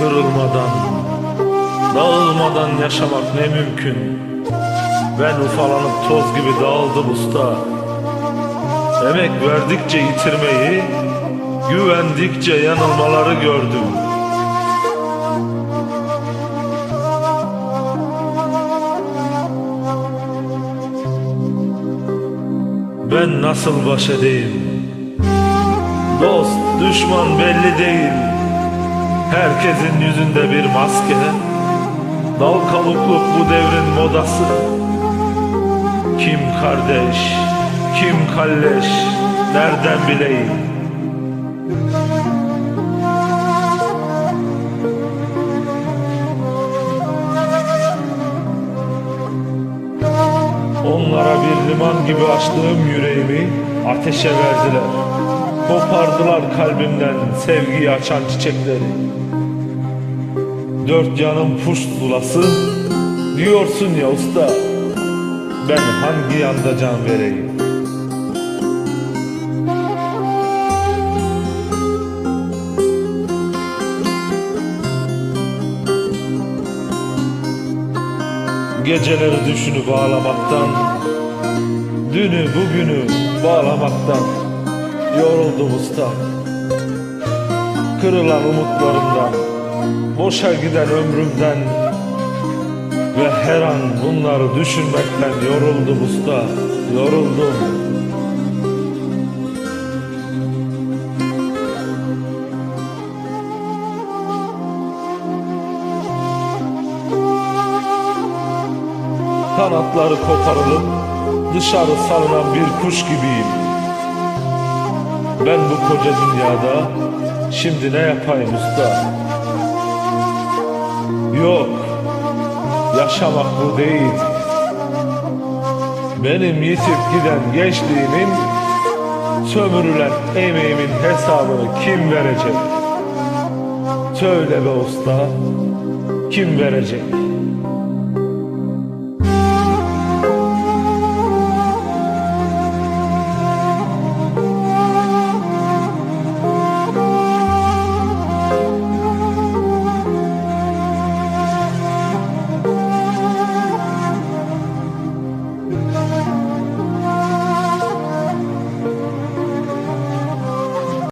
Dağılmadan, dağılmadan yaşamak ne mümkün? Ben ufalanıp toz gibi dağıldım usta. Emek verdikçe yitirmeyi Güvendikçe yanılmaları gördüm. Ben nasıl baş edeyim? Dost, düşman belli değil Herkesin yüzünde bir maske. Dal kavukluk bu devrin modası. Kim kardeş, kim kalleş Nereden bileyim? Onlara bir liman gibi açtığım yüreğimi ateşe verdiler. Kopardılar kalbimden sevgiyi açan çiçekleri. Dört yanım puşt bulası diyorsun ya usta. Ben hangi yanda can vereyim? Geceleri düşünü bağlamaktan Dünü bugünü bağlamaktan Yoruldum usta Kırılan umutlarımdan Boşa giden ömrümden Ve her an bunları düşünmekten yoruldum usta Yoruldum Kanatları koparılıp dışarı salınan bir kuş gibiyim. Ben bu koca dünyada şimdi ne yapayım usta? Yok, yaşamak bu değil. Benim yitip giden gençliğimin, sömürülen emeğimin hesabını kim verecek? Söyle be usta, kim verecek?